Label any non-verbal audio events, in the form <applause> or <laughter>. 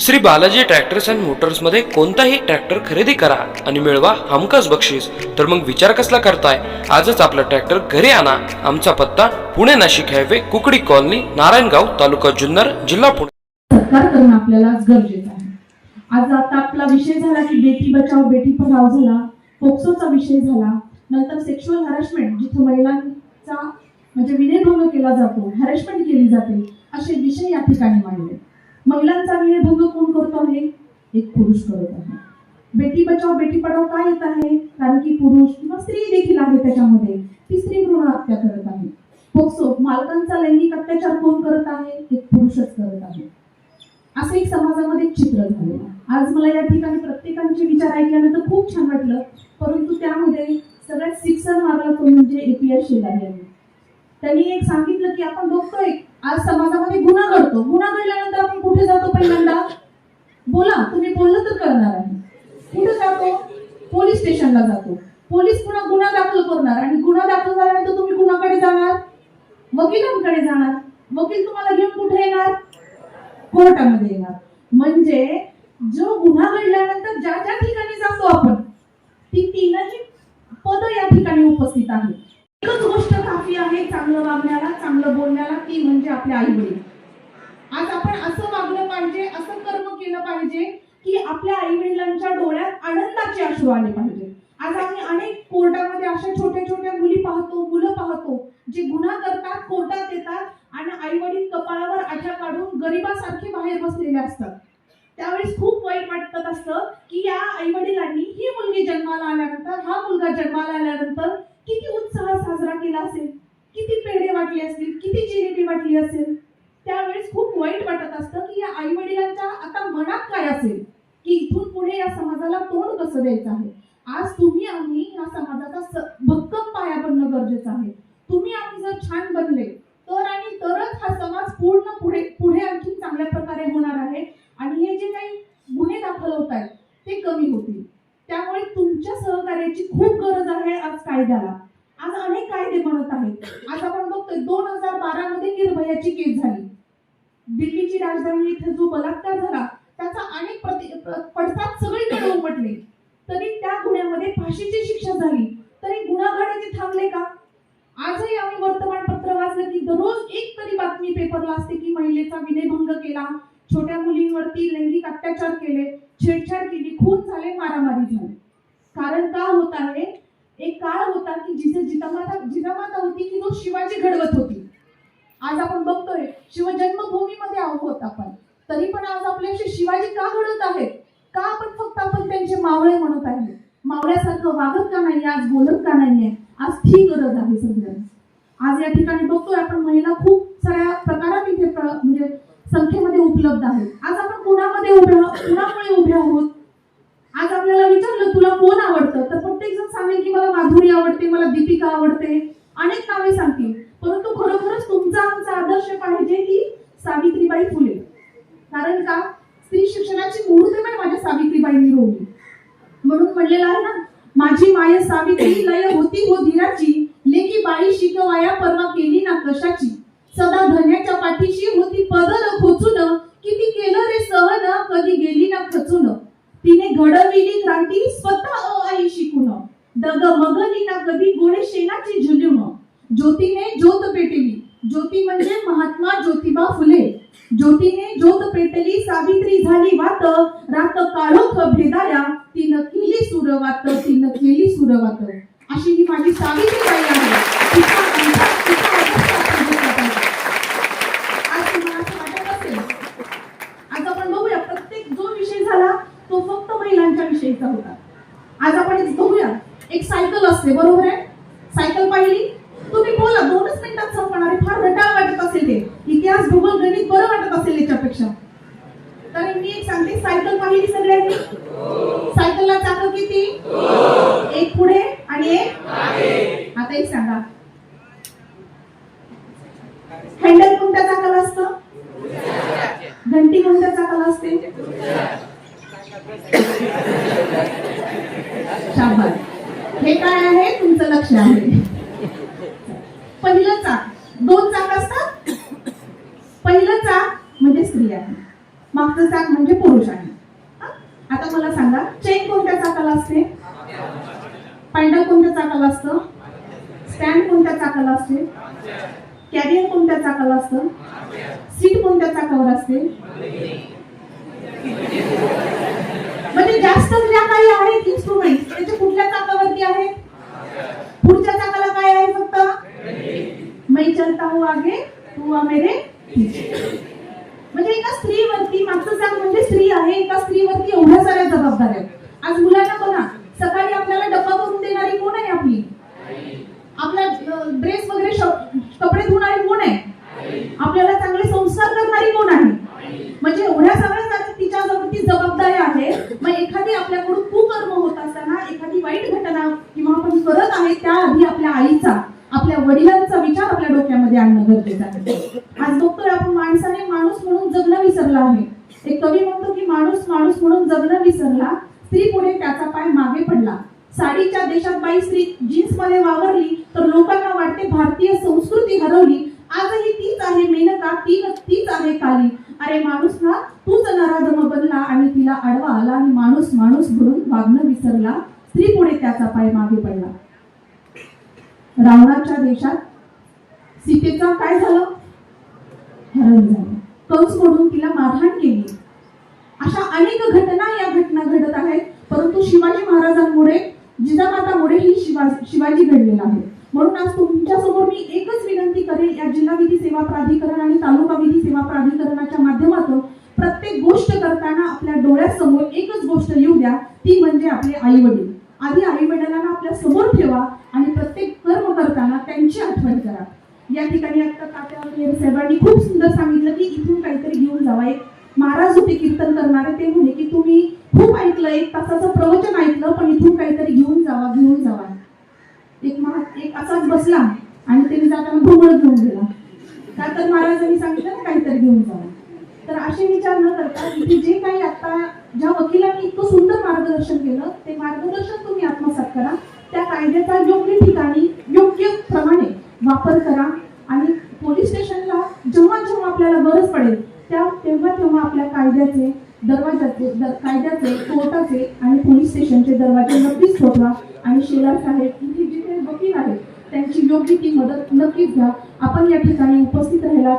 Shri Balaji tractors and मोटर्समध्ये कोणताही tractor खरेदी करा आणि मिळवा हमखास बक्षीस. तर मग विचार कसला करताय? आजच आपला ट्रॅक्टर घरी आणा. आमचा पत्ता पुणे नाशिक हायवे कुकडी कॉलनी नारायणगाव तालुका जुन्नर जिल्हा पुणे. सत्कार करून आपल्याला गरजेचं आहे. आज आता आपला विषय झाला की बेटी बचाव बेटी पढाव झाला. पोक्सोचा विषय झाला. नंतर सेक्शुअल हॅरेसमेंट जिथे महिलांचा म्हणजे विनयभंग केला जातो हॅरेसमेंट केली जाते असे विषय या ठिकाणी मांडले. महिलांचा वेळभंग कोण करतो आहे? एक पुरुष करत आहे. बेटी बचाव बेटी पढाव का येत आहे? कारण की पुरुष किंवा स्त्री देखील आहे त्याच्यामध्ये. ती स्त्री भ्रूण हत्या करत आहे. पोक्सो मालकांचा लैंगिक अत्याचार कोण करत आहे? एक पुरुषच करत आहे. असं एक समाजामध्ये एक चित्र झालं. आज मला या ठिकाणी प्रत्येकांचे विचार ऐकल्यानंतर खूप छान वाटलं. परंतु त्यामध्ये सगळ्यात सिक्सर मारला तो म्हणजे एपीएस शेलार यांनी त्यांनी एक सांगितलं की आपण बघतोय आज समाजामध्ये गुन्हा घडतो. गुन्हा घडल्यानंतर आपण कुठे जातो पहिल्यांदा? बोला तुम्ही बोललं तर करणार आहे. कुठे जातो? पोलीस स्टेशनला जातो. पोलीस पुन्हा गुन्हा दाखल करणार आणि गुन्हा दाखल झाल्यानंतर तुम्ही कुणाकडे जाणार? वकिलांकडे जाणार. वकील तुम्हाला घेऊन कुठे येणार? कोर्टामध्ये येणार. म्हणजे जो गुन्हा घडल्यानंतर ज्या ज्या ठिकाणी जातो आपण ती तीनही पद या ठिकाणी उपस्थित आहे एकच गोष्ट काफी आहे चांगलं वागण्याला चांगलं बोलण्याला ती म्हणजे आपले आई वडील आज आपण असं वागलं पाहिजे असं कर्म केलं पाहिजे की आपल्या आई वडिलांच्या डोळ्यात आनंदाचे अश्रू आले पाहिजे. आज आम्ही अनेक कोर्टामध्ये अशा छोट्या छोट्या मुली पाहतो मुलं पाहतो जे गुन्हा करतात कोर्टात येतात आणि आई वडील कपाळावर आठ्या काढून गरिबासारखे बाहेर बसलेले असतात. त्यावेळेस खूप वाईट वाटत असतं की या आई वडिलांनी ही मुलगी जन्माला आल्यानंतर हा मुलगा जन्माला आल्यानंतर किती उत्साह साजरा केला असेल. किती पेढे वाटले असतील किती जिलेबी वाटली असेल? त्यावेळेस खूप वाईट वाटत असतं की या आई वडिलांच्या आता मनात काय असेल? की इथून पुढे या समाजाला तोंड कसं द्यायचं आहे? आज तुम्ही आम्ही या समाजाचा स- भक्कम पाया बनणं गरजेचं आहे तुम्ही आम्ही जर छान बनले तर आणि तरच हा समाज पूर्ण पुढे पुढे आणखी चांगल्या प्रकारे होणार आहे आणि हे जे काही गुन्हे दाखल होत आहेत ते कमी होतील त्यामुळे तुमच्या सहकार्याची खूप गरज आहे आज कायद्याला आज अनेक कायदे बनत आहेत आज आपण बघतोय दोन हजार बारा मध्ये निर्भयाची केस झाली दिल्लीची राजधानी इथे जो बलात्कार झाला त्याचा अनेक पडसाद सगळीकडे <coughs> उमटले तरी त्या गुन्ह्यामध्ये फाशीची शिक्षा झाली. तरी गुन्हागार ते थांबले का? आजही आम्ही वर्तमानपत्र वाचलं की दररोज एक तरी बातमी पेपरला असते की महिलेचा विनयभंग केला. छोट्या मुलींवरती लैंगिक अत्याचार केले. छेडछाड केली. खून झाले. मारामारी झाली. कारण का होत आहे? एक काळ होता की जिथे जिजामाता जिजामाता होती की जो शिवाजी घडवत होती. आज आपण बघतोय शिवजन्मभूमीमध्ये आहोत आपण तरी पण आज आपल्याशी शिवाजी का घडत आहेत? का आपण फक्त आपण त्यांचे मावळे म्हणत आहे? मावळ्यासारखं वागत का नाही आज बोलत का नाहीये? आज ती गरज आहे सगळ्यांना. आज या ठिकाणी बघतोय आपण महिला खूप साऱ्या प्रकारात इथे प्र- म्हणजे संख्येमध्ये उपलब्ध आहेत. आज आपण कुणामध्ये उभ्या कुणामुळे उभे आहोत? आज आपल्याला विचारलं तुला कोण आवडतं? तर प्रत्येक जण सांगेल की मला माधुरी आवडते मला दीपिका आवडते. अनेक नावे सांगतील. परंतु खरोखरच तुमचा आमचा आदर्श पाहिजे की सावित्रीबाई फुले. कारण का? स्त्री शिक्षणाची मूर्तिमय माझ्या सावित्रीबाईंनी रोवली. म्हणून म्हणलेलं आहे ना माझी माय सावित्री लय होती हो धीराची लेकी बाई शिकवाया परवा केली ना कशाची. सदा धन्याच्या पाठीशी होती पदर खोचून किती केलं रे सहन कधी गेली ना खचून. तिने घडविली क्रांती स्वतः आई शिकून. दग मगली ना कधी गोळे शेणाची झुलून. ज्योतीने ज्योत पेटली ज्योती म्हणजे महात्मा ज्योतिबा फुले. ज्योतीने ज्योत पेटली सावित्री झाली वात रात काळोख भेदाया तिनं केली सुरवात तिनं केली सुरवात. अशी ही माझी सावित्री बाई आहे. आपण आज तुम्हाला असं वाटत असेल आज आपण बघूया प्रत्येक जो विषय झाला तो फक्त महिलांच्या विषयीचा होता. आज आपण बघूया एक सायकल असते बरोबर आहे सायकल पाहिली तुम्ही बोला दोनच मिनिटात संपणार आहे फार रटाळ वाटत असेल ते इतिहास भूगोल गणित बरं वाटत असेल याच्यापेक्षा तर मी एक सांगते सायकल पाहिली सगळ्यांनी सायकलला चाक किती एक पुढे आणि एक आता एक सांगा हँडल कोणत्या चाकाला असतं घंटी कोणत्या चाकाला असते शाबास हे काय आहे तुमचं लक्ष आहे. पहिलं चाक. दोन चाक असतात. पहिलं चाक म्हणजे स्त्री आहे. मागचं चाक म्हणजे पुरुष आहे. आता मला सांगा चेन कोणत्या चाकाला असते? पॅन्डल कोणत्या चाकाला असतं? स्टँड कोणत्या चाकाला असते? कॅरियर कोणत्या चाकाला असतं? सीट कोणत्या चाकावर असते? म्हणजे जास्त ज्या काही आहेत इन्स्ट्रुमेंट त्याच्या कुठल्या चाकावरती आहेत पुढच्या चाकाला काय आहे फक्त मैं चलता हूँ आगे तू मेरे म्हणजे एका स्त्रीवरती मागचं सांग म्हणजे स्त्री आहे एका स्त्रीवरती एवढ्या साऱ्या जबाबदाऱ्या आहेत. आज मुलांना बघा सकाळी आपल्याला डब्बा करून देणारी कोण आहे आपली? आपला ड्रेस वगैरे श- कपडे धुणारी कोण आहे? आपल्याला चांगले संस्कार करणारी कोण आहे? म्हणजे एवढ्या सगळ्या तिच्या जवळची जबाबदाऱ्या आहे मग एखादी आपल्याकडून कुकर्म होत असताना एखादी वाईट घटना किंवा आपण करत आहे त्याआधी आपल्या आईचा वडिलांचा विचार आपल्या डोक्यामध्ये आणणं गरजेचं आहे. आज बघतोय आपण माणसाने माणूस म्हणून जगणं विसरला आहे. एक कवी म्हणतो की माणूस माणूस म्हणून जगणं विसरला स्त्री पुढे त्याचा पाय मागे पडला. साडीच्या देशात बाई स्त्री जीन्समध्ये वावरली तर लोकांना वाटते भारतीय संस्कृती हरवली. आजही तीच आहे मेनका ती तीच आहे काली. अरे माणूस ना तूच नराधम बनला आणि तिला आडवा आला आणि माणूस माणूस म्हणून वागणं विसरला. स्त्री पुढे त्याचा पाय मागे पडला. रावणाच्या देशात सीतेचा काय झालं? हरण झालं. कंस म्हणून तिला मारहाण केली. अशा अनेक घटना या घटना घडत आहेत. परंतु शिवाजी महाराजांमुळे जिजामातामुळे ही शिवा शिवाजी घडलेला आहे. म्हणून आज तुमच्यासमोर मी एकच विनंती करेन या जिल्हा विधी सेवा प्राधिकरण आणि तालुका विधी सेवा प्राधिकरणाच्या माध्यमातून प्रत्येक गोष्ट करताना आपल्या डोळ्यासमोर एकच गोष्ट येऊ द्या ती म्हणजे आपले आई वडील आधी आई वडिलांना आपल्यासमोर ठेवा आणि प्रत्येक कर करताना त्यांची आठवण करा. या ठिकाणी आता तात्या साहेबांनी खूप सुंदर सांगितलं की इथून काहीतरी घेऊन जावा. एक महाराज होते कीर्तन करणारे ते म्हणे की तुम्ही खूप ऐकलं एक तासाचं प्रवचन ऐकलं पण इथून काहीतरी घेऊन जावा घेऊन जावा. एक महा एक असाच बसला आणि त्यांनी जाताना भोंगळ घेऊन गेला. का तर महाराजांनी सांगितलं ना काहीतरी घेऊन जावा. तर असे विचार न करता इथे जे काही आता ज्या वकिलांनी इतकं सुंदर मार्गदर्शन केलं ते मार्गदर्शन तुम्ही आत्मसात करा. त्या कायद्याचा योग्य ठिकाणी योग्य प्रमाणे वापर करा. आणि पोलीस स्टेशनला जेव्हा जेव्हा आपल्याला गरज पडेल त्या तेव्हा तेव्हा आपल्या कायद्याचे दरवाजाचे दर- कायद्याचे कोर्टाचे आणि पोलीस स्टेशनचे दरवाजे नक्कीच ठोकवा आणि शेलार साहेब इथे जे काही वकील आहेत त्यांची योग्य ती मदत नक्कीच घ्या. आपण या ठिकाणी उपस्थित राहिला